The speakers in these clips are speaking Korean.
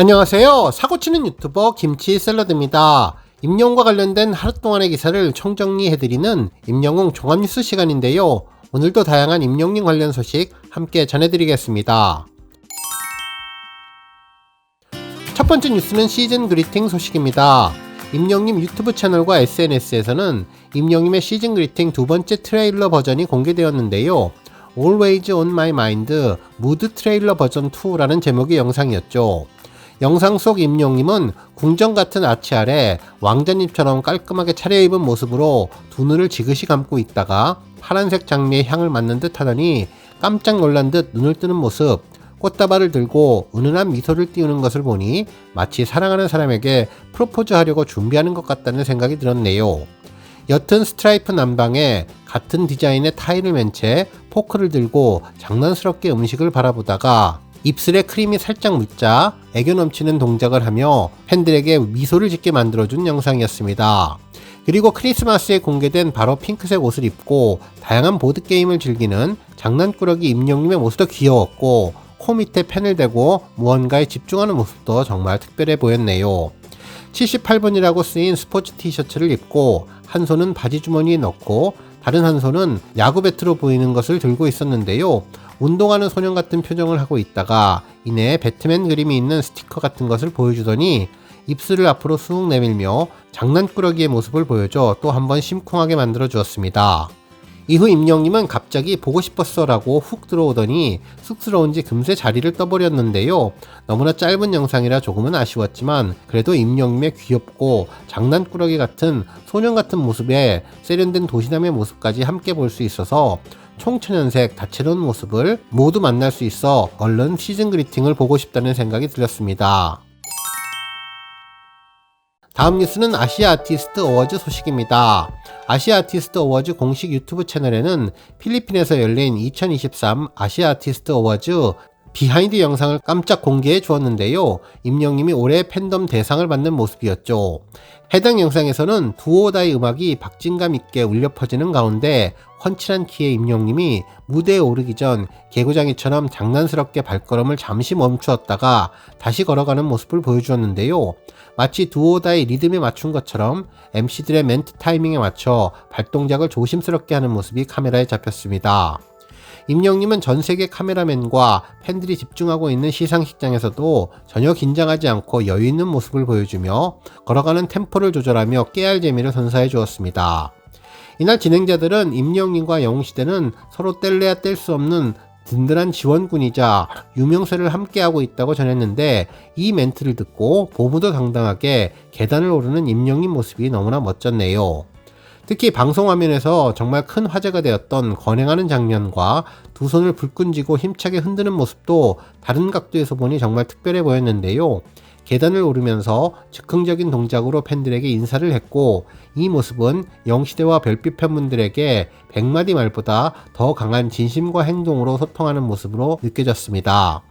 안녕하세요. 사고치는 유튜버 김치 샐러드입니다. 임영웅과 관련된 하루 동안의 기사를 총정리해드리는 임영웅 종합뉴스 시간인데요. 오늘도 다양한 임영웅 관련 소식 함께 전해드리겠습니다. 첫 번째 뉴스는 시즌 그리팅 소식입니다. 임영님 유튜브 채널과 SNS에서는 임영님의 시즌 그리팅 두 번째 트레일러 버전이 공개되었는데요. Always on my mind 무드 트레일러 버전 2라는 제목의 영상이었죠. 영상 속 임용님은 궁전 같은 아치 아래 왕자님처럼 깔끔하게 차려입은 모습으로 두 눈을 지그시 감고 있다가 파란색 장미의 향을 맡는 듯 하더니 깜짝 놀란 듯 눈을 뜨는 모습, 꽃다발을 들고 은은한 미소를 띄우는 것을 보니 마치 사랑하는 사람에게 프로포즈 하려고 준비하는 것 같다는 생각이 들었네요. 옅은 스트라이프 남방에 같은 디자인의 타일을 맨 채 포크를 들고 장난스럽게 음식을 바라보다가 입술에 크림이 살짝 묻자 애교 넘치는 동작을 하며 팬들에게 미소를 짓게 만들어준 영상이었습니다. 그리고 크리스마스에 공개된 바로 핑크색 옷을 입고 다양한 보드게임을 즐기는 장난꾸러기 임영님의 모습도 귀여웠고 코 밑에 펜을 대고 무언가에 집중하는 모습도 정말 특별해 보였네요. 78번이라고 쓰인 스포츠 티셔츠를 입고 한 손은 바지 주머니에 넣고 다른 한 손은 야구 배트로 보이는 것을 들고 있었는데요. 운동하는 소년 같은 표정을 하고 있다가 이내 배트맨 그림이 있는 스티커 같은 것을 보여주더니 입술을 앞으로 쑥 내밀며 장난꾸러기의 모습을 보여줘 또 한 번 심쿵하게 만들어 주었습니다. 이후 임영님은 갑자기 보고 싶었어 라고 훅 들어오더니 쑥스러운지 금세 자리를 떠버렸는데요. 너무나 짧은 영상이라 조금은 아쉬웠지만 그래도 임영님의 귀엽고 장난꾸러기 같은 소년 같은 모습에 세련된 도시남의 모습까지 함께 볼 수 있어서 총천연색 다채로운 모습을 모두 만날 수 있어 얼른 시즌 그리팅을 보고 싶다는 생각이 들었습니다. 다음 뉴스는 아시아 아티스트 어워즈 소식입니다. 아시아 아티스트 어워즈 공식 유튜브 채널에는 필리핀에서 열린 2023 아시아 아티스트 어워즈 비하인드 영상을 깜짝 공개해 주었는데요. 임영님이 올해 팬덤 대상을 받는 모습이었죠. 해당 영상에서는 두오다의 음악이 박진감 있게 울려 퍼지는 가운데 훤칠한 키의 임영님이 무대에 오르기 전 개구장이처럼 장난스럽게 발걸음을 잠시 멈추었다가 다시 걸어가는 모습을 보여주었는데요. 마치 두오다의 리듬에 맞춘 것처럼 MC들의 멘트 타이밍에 맞춰 발동작을 조심스럽게 하는 모습이 카메라에 잡혔습니다. 임영님은 전 세계 카메라맨과 팬들이 집중하고 있는 시상식장에서도 전혀 긴장하지 않고 여유 있는 모습을 보여주며 걸어가는 템포를 조절하며 깨알 재미를 선사해 주었습니다. 이날 진행자들은 임영님과 영웅시대는 서로 뗄래야 뗄 수 없는 든든한 지원군이자 유명세를 함께하고 있다고 전했는데 이 멘트를 듣고 보무도 당당하게 계단을 오르는 임영님 모습이 너무나 멋졌네요. 특히 방송 화면에서 정말 큰 화제가 되었던 건행하는 장면과 두 손을 불끈 쥐고 힘차게 흔드는 모습도 다른 각도에서 보니 정말 특별해 보였는데요. 계단을 오르면서 즉흥적인 동작으로 팬들에게 인사를 했고 이 모습은 영시대와 별빛 팬분들에게 백마디 말보다 더 강한 진심과 행동으로 소통하는 모습으로 느껴졌습니다.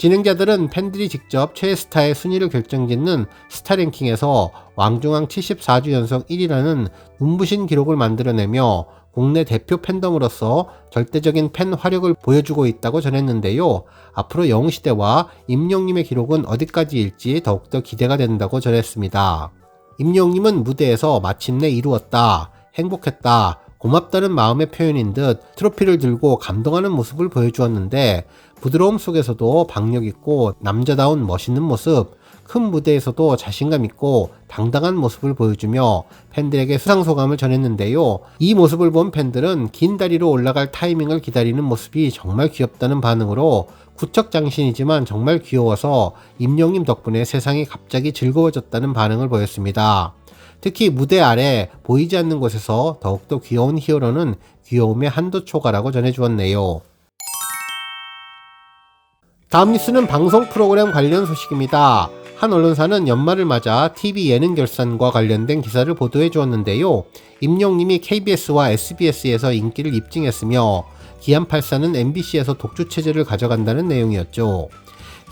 진행자들은 팬들이 직접 최애 스타의 순위를 결정짓는 스타랭킹에서 왕중왕 74주 연속 1위라는 눈부신 기록을 만들어내며 국내 대표 팬덤으로서 절대적인 팬 화력을 보여주고 있다고 전했는데요. 앞으로 영웅시대와 임영님의 기록은 어디까지일지 더욱더 기대가 된다고 전했습니다. 임영님은 무대에서 마침내 이루었다. 행복했다. 고맙다는 마음의 표현인 듯 트로피를 들고 감동하는 모습을 보여주었는데 부드러움 속에서도 박력 있고 남자다운 멋있는 모습, 큰 무대에서도 자신감 있고 당당한 모습을 보여주며 팬들에게 수상 소감을 전했는데요. 이 모습을 본 팬들은 긴 다리로 올라갈 타이밍을 기다리는 모습이 정말 귀엽다는 반응으로 구척 장신이지만 정말 귀여워서 임영님 덕분에 세상이 갑자기 즐거워졌다는 반응을 보였습니다. 특히 무대 아래 보이지 않는 곳에서 더욱더 귀여운 히어로는 귀여움의 한도 초과라고 전해주었네요. 다음 뉴스는 방송 프로그램 관련 소식입니다. 한 언론사는 연말을 맞아 TV 예능 결산과 관련된 기사를 보도해 주었는데요. 임영님이 KBS와 SBS에서 인기를 입증했으며 기안84는 MBC에서 독주 체제를 가져간다는 내용이었죠.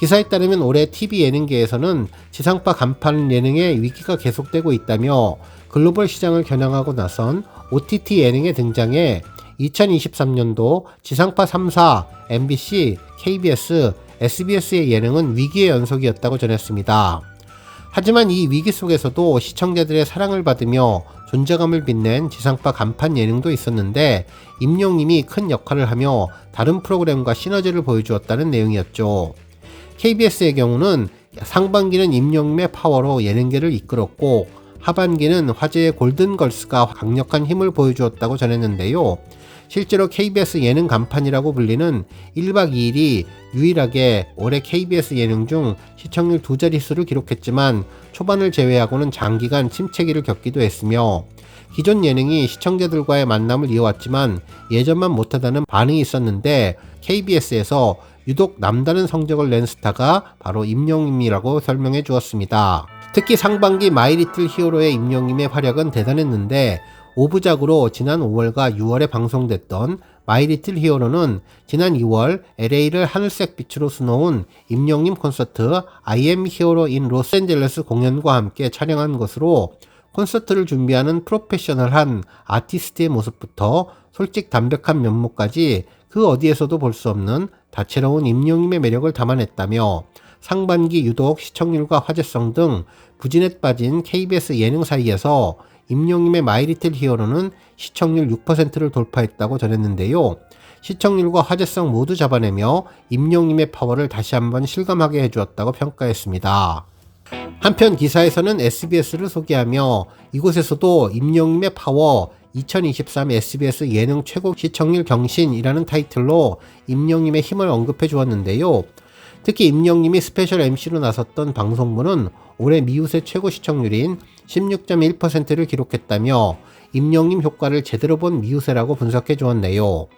기사에 따르면 올해 TV 예능계에서는 지상파 간판 예능의 위기가 계속되고 있다며 글로벌 시장을 겨냥하고 나선 OTT 예능의 등장에 2023년도 지상파 3사, MBC, KBS, SBS의 예능은 위기의 연속이었다고 전했습니다. 하지만 이 위기 속에서도 시청자들의 사랑을 받으며 존재감을 빛낸 지상파 간판 예능도 있었는데 임용님이 큰 역할을 하며 다른 프로그램과 시너지를 보여주었다는 내용이었죠. KBS의 경우는 상반기는 임용님의 파워로 예능계를 이끌었고 하반기는 화제의 골든걸스가 강력한 힘을 보여주었다고 전했는데요. 실제로 KBS 예능 간판이라고 불리는 1박 2일이 유일하게 올해 KBS 예능 중 시청률 두 자릿수를 기록했지만 초반을 제외하고는 장기간 침체기를 겪기도 했으며 기존 예능이 시청자들과의 만남을 이어왔지만 예전만 못하다는 반응이 있었는데 KBS에서 유독 남다른 성적을 낸 스타가 바로 임영임이라고 설명해 주었습니다. 특히 상반기 마이리틀 히어로의 임영임의 활약은 대단했는데 5부작으로 지난 5월과 6월에 방송됐던 마이리틀 히어로는 지난 2월 LA를 하늘색 빛으로 수놓은 임영님 콘서트 I am Hero in 로스앤젤레스 공연과 함께 촬영한 것으로 콘서트를 준비하는 프로페셔널한 아티스트의 모습부터 솔직 담백한 면모까지 그 어디에서도 볼 수 없는 다채로운 임영님의 매력을 담아냈다며 상반기 유독 시청률과 화제성 등 부진에 빠진 KBS 예능 사이에서 임용님의 마이리틀 히어로는 시청률 6%를 돌파했다고 전했는데요. 시청률과 화제성 모두 잡아내며 임용님의 파워를 다시 한번 실감하게 해주었다고 평가했습니다. 한편 기사에서는 SBS를 소개하며 이곳에서도 임용님의 파워 2023 SBS 예능 최고 시청률 경신이라는 타이틀로 임영님의 힘을 언급해 주었는데요. 특히 임영님이 스페셜 MC로 나섰던 방송부는 올해 미우새 최고 시청률인 16.1%를 기록했다며 임영님 효과를 제대로 본 미우새라고 분석해 주었네요.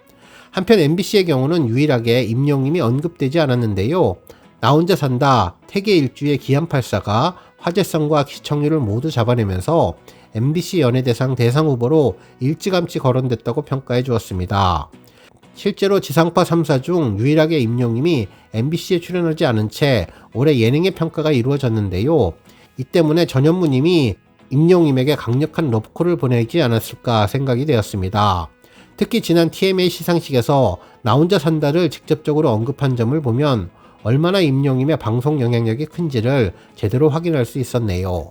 한편 MBC의 경우는 유일하게 임영님이 언급되지 않았는데요. 나 혼자 산다, 태계 일주의 기안84가 화제성과 시청률을 모두 잡아내면서 MBC 연예대상 대상 후보로 일찌감치 거론됐다고 평가해 주었습니다. 실제로 지상파 3사 중 유일하게 임용님이 MBC에 출연하지 않은 채 올해 예능의 평가가 이루어졌는데요. 이 때문에 전현무님이 임용님에게 강력한 러브콜을 보내지 않았을까 생각이 되었습니다. 특히 지난 TMA 시상식에서 나 혼자 산다를 직접적으로 언급한 점을 보면 얼마나 임용님의 방송 영향력이 큰지를 제대로 확인할 수 있었네요.